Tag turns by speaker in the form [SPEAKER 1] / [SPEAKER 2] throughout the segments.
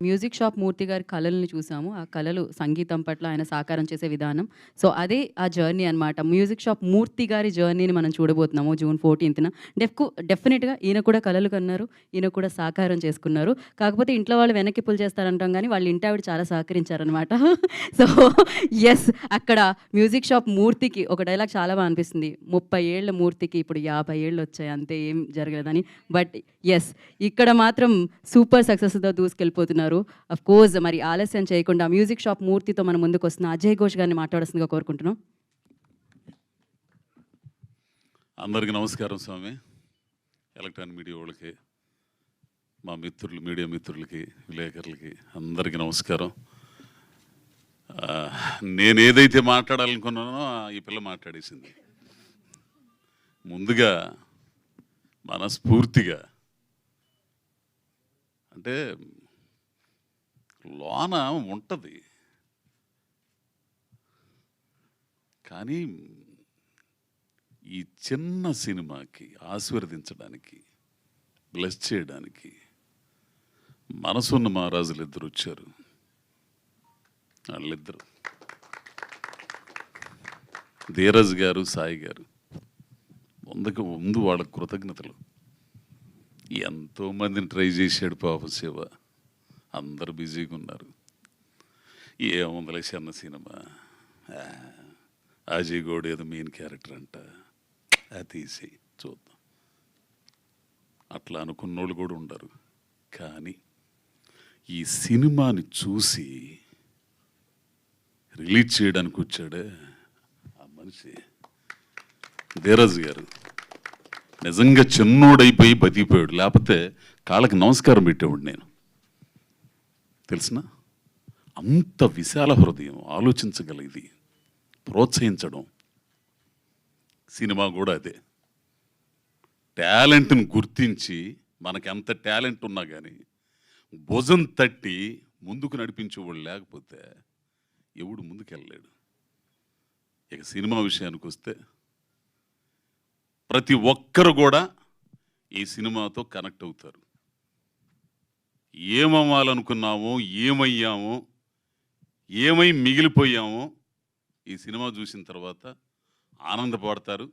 [SPEAKER 1] Music shop మూర్తి గారి కళలను చూసాము. ఆ కళలు సంగీతం పట్ల ఆయన సాకారం చేసే విధానం. సో, అదే ఆ జర్నీ అనమాట. మ్యూజిక్ షాప్ మూర్తి గారి జర్నీని మనం చూడబోతున్నాము జూన్ 14థ్‌న. డెఫ్‌కు డెఫినెట్గా ఈయన కూడా కళలు కన్నారు. ఈయన కూడా సాకారం చేసుకున్నారు. కాకపోతే ఇంట్లో వాళ్ళు వెనక్కి పుల్ చేస్తారంటాం కానీ వాళ్ళ ఇంటి ఆవిడ చాలా సహకరించారనమాట. సో, ఎస్ అక్కడ మ్యూజిక్ షాప్ మూర్తికి ఒక డైలాగ్ చాలా బాగా అనిపిస్తుంది. ముప్పై ఏళ్ళ మూర్తికి ఇప్పుడు యాభై ఏళ్ళు వచ్చాయి అంతే ఏం జరగలేదని. బట్ ఎస్ ఇక్కడ మాత్రం సూపర్ సక్సెస్‌తో దూసుకెళ్ళిపోతున్నారు. అఫ్‌కోర్స్ మరి ఆలస్యం చేయకుండా మ్యూజిక్ షాప్ మూర్తితో మన ముందుకొస్తున్న అజయ్ ఘోష్ గారిని మాట్లాడాల్సిందిగా కోరుకుంటున్నాం.
[SPEAKER 2] అందరికీ నమస్కారం స్వామి. ఎలక్ట్రానిక్ మీడియా వాళ్ళకి మా మిత్రులు మీడియా మిత్రులకి విలేకరులకి అందరికీ నమస్కారం. నేను ఏదైతే మాట్లాడాలనుకున్నానో ఈ పిల్ల మాట్లాడేసింది. ముందుగా మనస్ఫూర్తిగా అంటే లోన ఉంటుంది. కానీ ఈ చిన్న సినిమాకి ఆశీర్వదించడానికి బ్లెస్ చేయడానికి మనసున్న మహారాజులు ఇద్దరు వచ్చారు. వాళ్ళిద్దరు. ధీరజ్ గారు సాయి గారు. ముందుకు ముందు వాళ్ళ కృతజ్ఞతలు. ఎంతో మందిని ట్రై చేశాడు పాప శివ. అందరు బిజీగా ఉన్నారు. ఏముందలే చిన్న సినిమా. ఆ, అజయ్ గౌడ్ ఏదో మెయిన్ క్యారెక్టర్ అంట. అది తీసి చూద్దాం. అట్లా అనుకున్నోళ్ళు కూడా ఉండరు. కానీ ఈ సినిమాని చూసి రిలీజ్ చేయడానికి వచ్చాడే ఆ మనిషి. ధీరజ్ గారు. నిజంగా చిన్నోడైపోయి బతికిపోయాడు. లేకపోతే కాళ్ళకి నమస్కారం పెట్టేవాడు నేను. తెలిసిన? అంత విశాల హృదయం ఆలోచించగలిగింది ప్రోత్సహించడం సినిమా కూడా అదే. టాలెంట్ని గుర్తించి మనకి ఎంత టాలెంట్ ఉన్నా కానీ భుజం తట్టి ముందుకు నడిపించేవాళ్ళు లేకపోతే ఎవడు ముందుకెళ్ళలేడు. ఇక సినిమా విషయానికి వస్తే ప్రతి ఒక్కరు కూడా ఈ సినిమాతో కనెక్ట్ అవుతారు. ఏమవ్వాలనుకున్నామో ఏమయ్యామో ఏమై మిగిలిపోయామో ఈ సినిమా చూసిన తర్వాత ఆనందపడతారు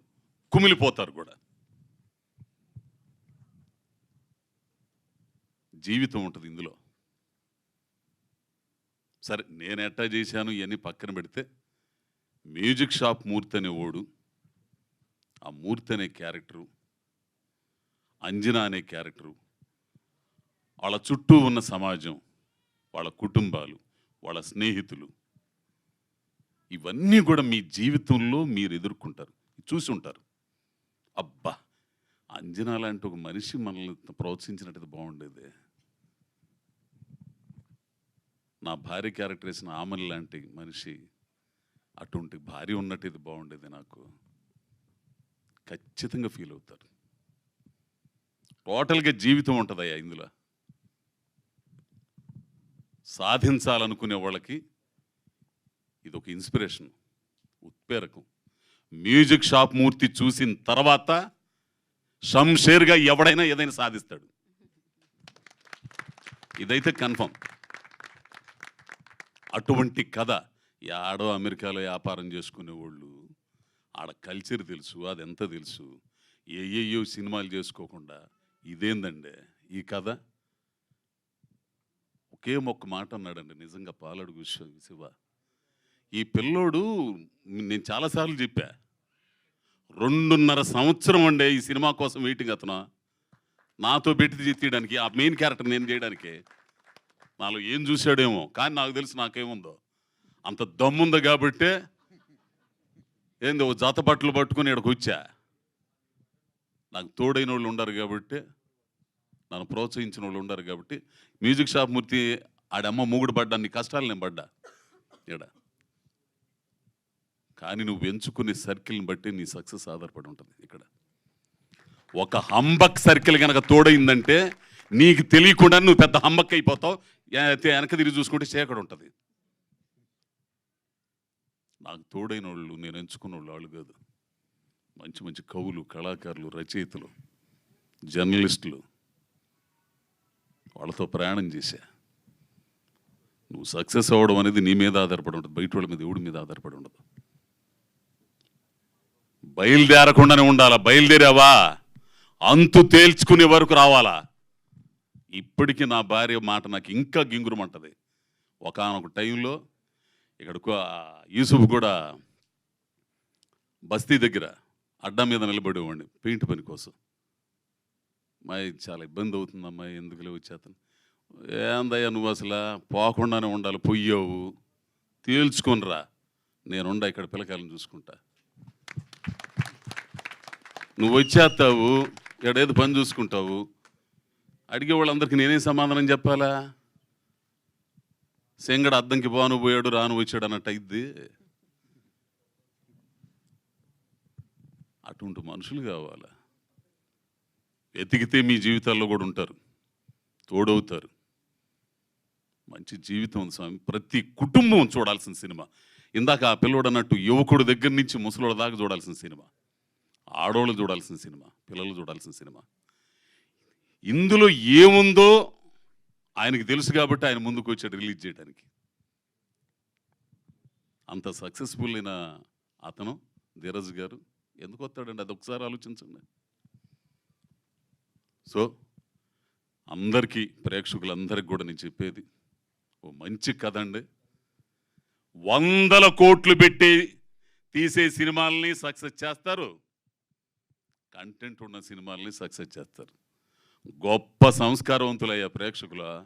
[SPEAKER 2] కుమిలిపోతారు కూడా. జీవితం ఉంటుంది ఇందులో. సరే నేను ఎట్టా చేశాను ఇవన్నీ పక్కన పెడితే మ్యూజిక్ షాప్ మూర్తి అనే ఓడు ఆ మూర్తి అనే క్యారెక్టరు అంజనా అనే క్యారెక్టరు వాళ్ళ చుట్టూ ఉన్న సమాజం వాళ్ళ కుటుంబాలు వాళ్ళ స్నేహితులు ఇవన్నీ కూడా మీ జీవితంలో మీరు ఎదుర్కొంటారు. చూసి ఉంటారు. అబ్బా! అంజనా లాంటి ఒక మనిషి మనల్ని ప్రోత్సహించినట్టు బాగుండేది. నా భార్య క్యారెక్టర్ వేసిన ఆమెన్ లాంటి మనిషి అటువంటి భార్య ఉన్నట్టు ఇది బాగుండేది నాకు. ఖచ్చితంగా ఫీల్ అవుతారు. టోటల్గా జీవితం ఉంటుందయ్యా ఇందులో. సాధించాలనుకునే వాళ్ళకి ఇది ఒక ఇన్స్పిరేషన్ ఉత్ప్రేరకం. మ్యూజిక్ షాప్ మూర్తి చూసిన తర్వాత షంషేర్గా ఎవడైనా ఏదైనా సాధిస్తాడు. ఇదైతే కన్ఫర్మ్. అటువంటి కథ ఆడో అమెరికాలో వ్యాపారం చేసుకునే వాళ్ళు ఆడ కల్చర్ తెలుసు అదెంత తెలుసు ఏయేయో సినిమాలు చేసుకోకుండా ఇదేందండి ఈ కథ? ఒకే ఒక్క మాట అన్నాడండి నిజంగా పాలడుగు శివ శివ ఈ పిల్లోడు నేను చాలాసార్లు చెప్పా రెండున్నర సంవత్సరం అండే ఈ సినిమా కోసం వెయిటింగ్ అతను. నాతో పెట్టి తీయడానికి ఆ మెయిన్ క్యారెక్టర్ నేను చేయడానికి. నాలో ఏం చూశాడేమో కానీ నాకు తెలిసి నాకేముందో. అంత దమ్ముంది కాబట్టే ఏంది ఓ జత బట్టలు పట్టుకుని ఇక్కడికి వచ్చా నాకు తోడైన వాళ్ళు ఉండరు కాబట్టి నన్ను ప్రోత్సహించిన వాళ్ళు ఉండరు కాబట్టి మ్యూజిక్ షాప్ మూర్తి ఆడమ్మ మూగుడు పడ్డా నీ కష్టాలు నేను పడ్డా. ఇక్కడ కానీ నువ్వు ఎంచుకునే సర్కిల్ని బట్టి నీ సక్సెస్ ఆధారపడి ఉంటుంది ఇక్కడ. ఒక హంబక్ సర్కిల్ కనుక తోడైందంటే నీకు తెలియకుండా నువ్వు పెద్ద హంబక్ అయిపోతావు. వెనక తిరిగి చూసుకుంటే చీకటి ఉంటుంది. నాకు తోడైన వాళ్ళు నేను ఎంచుకున్న వాళ్ళు వాళ్ళు కాదు. మంచి మంచి కవులు కళాకారులు రచయితలు జర్నలిస్టులు వాళ్ళతో ప్రయాణం చేశా. నువ్వు సక్సెస్ అవ్వడం అనేది నీ మీద ఆధారపడి ఉంటుంది బయట వాళ్ళ మీద దేవుడి మీద ఆధారపడి ఉండదు. బయలుదేరకుండానే ఉండాలా బయలుదేరావా? అంతు తేల్చుకునే వరకు రావాలా? ఇప్పటికీ నా భార్య మాట నాకు ఇంకా గింగురమంటది. ఒకనొక టైంలో ఇక్కడ యూసుఫ్ కూడా బస్తీ దగ్గర అడ్డా మీద నిలబడేవాడిని పెయింట్ పని కోసం. అమ్మాయి చాలా ఇబ్బంది అవుతుంది అమ్మాయి ఎందుకులే వచ్చేతను ఏందయ్యా నువ్వు అసలు పోకుండానే ఉండాలి పొయ్యావు తేల్చుకొనిరా. నేనుండా ఇక్కడ పిల్లకాయలను చూసుకుంటా. నువ్వు వచ్చేస్తావు ఎడేది పని చూసుకుంటావు. అడిగే వాళ్ళందరికీ నేనేం సమాధానం చెప్పాలా? సెంగడ అద్దంకి పోను పోయాడు రాను వచ్చాడు అన్నట్టు అయింది అటువంటి మనుషులు కావాలా? వెతికితే మీ జీవితాల్లో కూడా ఉంటారు. తోడవుతారు. మంచి జీవితం ఉంది స్వామి. ప్రతి కుటుంబం చూడాల్సిన సినిమా. ఇందాక ఆ పిల్లోడు అన్నట్టు యువకుడు దగ్గర నుంచి ముసలోడు దాకా చూడాల్సిన సినిమా. ఆడవాళ్ళు చూడాల్సిన సినిమా. పిల్లలు చూడాల్సిన సినిమా. ఇందులో ఏముందో ఆయనకి తెలుసు కాబట్టి ఆయన ముందుకు వచ్చాడు రిలీజ్ చేయడానికి. అంత సక్సెస్ఫుల్ అయిన అతను ధీరజ్ గారు. ఎందుకు వస్తాడండి? అది ఒకసారి ఆలోచించండి. సో అందరికీ ప్రేక్షకులందరికీ కూడా నేను చెప్పేది ఓ మంచి కథ అండి. వందల కోట్లు పెట్టి తీసే సినిమాలని సక్సెస్ చేస్తారు. కంటెంట్ ఉన్న సినిమాల్ని సక్సెస్ చేస్తారు. గొప్ప సంస్కారవంతులయ్యా ప్రేక్షకుల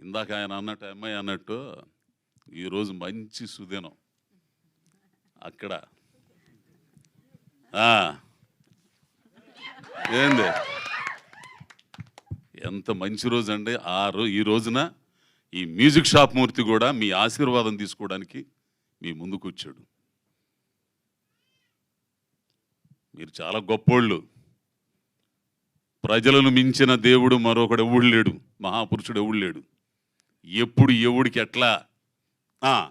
[SPEAKER 2] ఇందాక ఆయన అన్నట్టు అమ్మాయి అన్నట్టు ఈరోజు మంచి సుదినం. అక్కడ. ఏంది? ఎంత మంచి రోజు అండి. ఆ రో ఈ రోజున ఈ మ్యూజిక్ షాప్ మూర్తి కూడా మీ ఆశీర్వాదం తీసుకోవడానికి మీ ముందుకు వచ్చాడు. మీరు చాలా గొప్పోళ్ళు. ప్రజలను మించిన దేవుడు మరొకడు ఎవడు లేడు. మహాపురుషుడు ఎవడు లేడు. ఎప్పుడు ఎవడికి ఎట్లా? ఆ,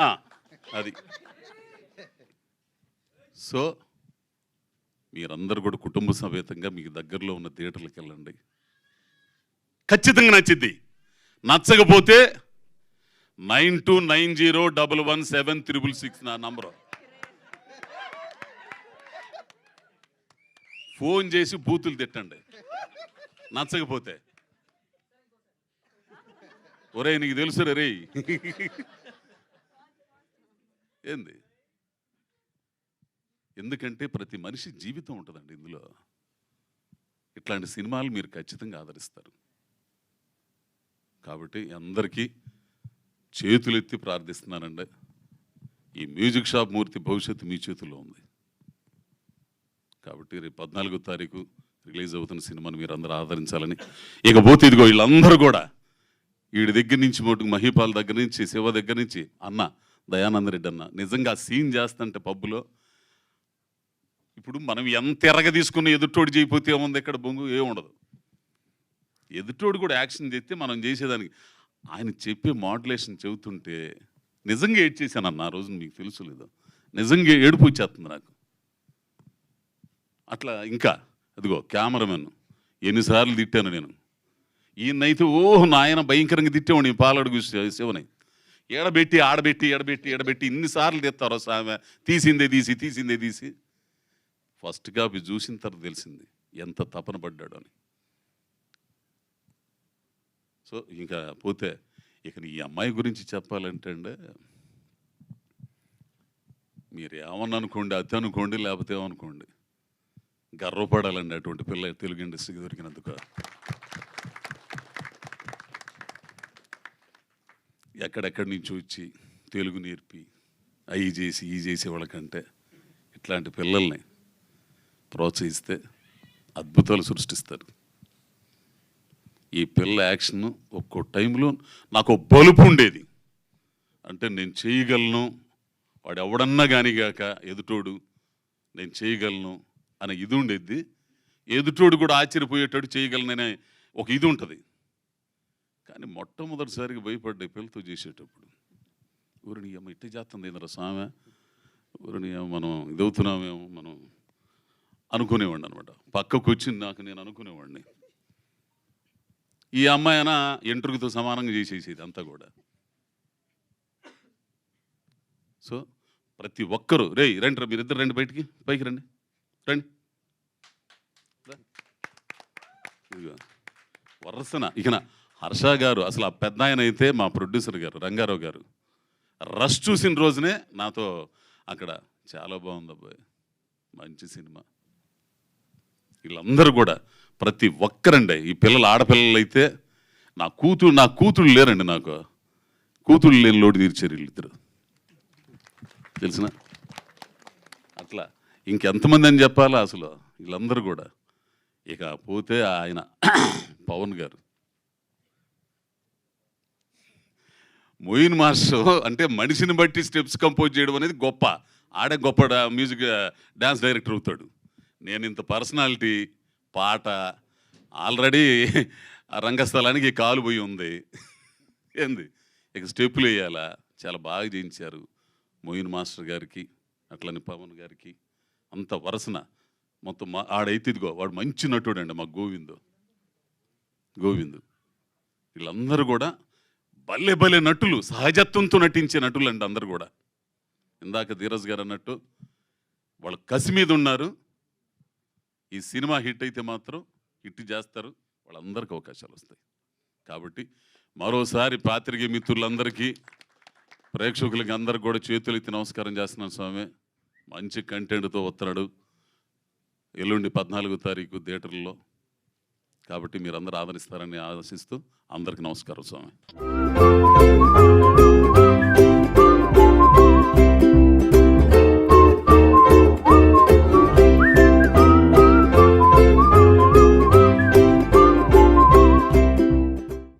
[SPEAKER 2] ఆ, అది. సో మీరందరూ కూడా కుటుంబ సమేతంగా మీకు దగ్గరలో ఉన్న థియేటర్లకు వెళ్ళండి. ఖచ్చితంగా నచ్చింది నచ్చకపోతే nine two nine zero double one seven triple six నా నంబరు. ఫోన్ చేసి బూతులు తిట్టండి. నచ్చకపోతే. ఒరే నీకు తెలుసు రే ఏంది? ఎందుకంటే ప్రతి మనిషి జీవితం ఉంటుందండి ఇందులో. ఇట్లాంటి సినిమాలు మీరు ఖచ్చితంగా ఆదరిస్తారు. కాబట్టి అందరికీ చేతులెత్తి ప్రార్థిస్తున్నానండి. ఈ మ్యూజిక్ షాప్ మూర్తి భవిష్యత్తు మీ చేతుల్లో ఉంది. కాబట్టి రేపు పద్నాలుగో తారీఖు రిలీజ్ అవుతున్న సినిమాని మీరు అందరూ ఆదరించాలని. ఇకపోతే ఇదిగో వీళ్ళందరూ కూడా వీడి దగ్గర నుంచి మటుకు మహిపాల్ దగ్గర నుంచి శివ దగ్గర నుంచి అన్న దయానంద రెడ్డి అన్న నిజంగా సీన్ సీన్ చేస్తుంటే పబ్బులో ఇప్పుడు మనం ఎంత ఎరగ తీసుకున్న ఎదుటోడు చేయిపోతే ఏముంది? ఇక్కడ బొంగు? ఏముండదు ఎదుటోడు కూడా యాక్షన్ చేస్తే మనం చేసేదానికి. ఆయన చెప్పే మాడ్యులేషన్ చెబుతుంటే నిజంగా ఏడ్ అన్న ఆ రోజు మీకు తెలుసు లేదు నిజంగా ఏడుపు వచ్చేస్తుంది నాకు. అట్లా ఇంకా అదిగో కెమెరామెన్ ఎన్నిసార్లు తిట్టాను నేను. ఈయనైతే ఓహ్ నాయన భయంకరంగా తిట్టేవాడిని పాలడుగు శివని. ఎడబెట్టి ఆడబెట్టి ఎడబెట్టి ఎడబెట్టి ఇన్నిసార్లు తెస్తారు సామె. తీసిందే తీసి తీసిందే తీసి. ఫస్ట్ అవి చూసిన తర్వాత తెలిసింది ఎంత తపన పడ్డాడు అని. సో ఇంకా పోతే ఇక ఈ అమ్మాయి గురించి చెప్పాలంటే అండి మీరు ఏమన్నా అనుకోండి అతి అనుకోండి లేకపోతే ఏమనుకోండి గర్వపడాలండి అటువంటి పిల్ల తెలుగు ఇండస్ట్రీకి దొరికినందుకు. ఎక్కడెక్కడి నుంచి వచ్చి తెలుగు నేర్పి అవి చేసి ఈ చేసే వాళ్ళకంటే ఇట్లాంటి పిల్లల్ని ప్రోత్సహిస్తే అద్భుతాలు సృష్టిస్తారు. ఈ పిల్ల యాక్షన్ ఒక్కో టైంలో నాకు బలుపు ఉండేది. అంటే నేను చేయగలను వాడు ఎవడన్నా కానిగాక ఎదుటోడు నేను చేయగలను అనే ఇది ఉండేది. ఎదుటోడు కూడా ఆశ్చర్యపోయేటట్టు చేయగలననే ఒక ఇది ఉంటుంది. కానీ మొట్టమొదటిసారిగా భయపడ్డ పిల్లతో చేసేటప్పుడు ఊరిని అమ్మ ఇట్ట చేస్తుంది ఏంద్ర సామె? ఊరిని మనం ఇదవుతున్నామేమో మనం అనుకునేవాడిని అనమాట పక్కకు వచ్చి నాకు నేను అనుకునేవాడిని. ఈ అమ్మాయి అయినా ఇంటర్వ్యూతో సమానంగా చేసేసేది అంతా కూడా. సో ప్రతి ఒక్కరూ రే రండి రా మీరిద్దరు రండి బయటికి పైకి రండి రండి. వరసన ఇకన హర్ష గారు అసలు ఆ పెద్ద ఆయన అయితే మా ప్రొడ్యూసర్ గారు రంగారావు గారు. రష్ చూసిన రోజునే నాతో అక్కడ చాలా బాగుంది అబ్బాయి మంచి సినిమా. వీళ్ళందరూ కూడా ప్రతి ఒక్కరండి. ఈ పిల్లలు ఆడపిల్లలు అయితే నా కూతురు నా కూతురు లేరండి నాకు. కూతురు లేని లోటు తీర్చారు వీళ్ళిద్దరు. తెలిసిన? అట్లా. ఇంకెంతమంది అని చెప్పాలా అసలు? వీళ్ళందరూ కూడా. ఇక పోతే ఆయన పవన్ గారు. మొయిన్ మాస్టర్ అంటే మనిషిని బట్టి స్టెప్స్ కంపోజ్ చేయడం అనేది గొప్ప. ఆడే గొప్ప డా- మ్యూజిక్ డ్యాన్స్ డైరెక్టర్ అవుతాడు. నేను ఇంత పర్సనాలిటీ పాట ఆల్రెడీ ఆ రంగస్థలానికి కాలు పోయి ఉంది. ఏంది? ఇక స్టెప్పులు వేయాలా? చాలా బాగా చేయించారు మోయిన్ మాస్టర్ గారికి అట్లని పవన్ గారికి. అంత వరసన మొత్తం మా ఆడైతే ఇదిగో వాడు మంచి నటుడు అండి మా గోవిందు. గోవిందు. వీళ్ళందరూ కూడా భలే భలే నటులు సహజత్వంతో నటించే నటులు అండి అందరు కూడా. ఇందాక ధీరజ్ గారు అన్నట్టు వాళ్ళు కసి మీద ఉన్నారు. ఈ సినిమా హిట్ అయితే మాత్రం హిట్ చేస్తారు వాళ్ళందరికీ అవకాశాలు వస్తాయి. కాబట్టి మరోసారి పాత్రికే మిత్రులందరికీ ప్రేక్షకులకి అందరికి కూడా చేతులు ఎత్తి నమస్కారం చేస్తున్నాను స్వామి. మంచి కంటెంట్తో వస్తున్నాడు. ఎల్లుండి పద్నాలుగో తారీఖు థియేటర్లో. కాబట్టి మీరు అందరూ ఆదరిస్తారని ఆశిస్తూ అందరికీ నమస్కారం స్వామి.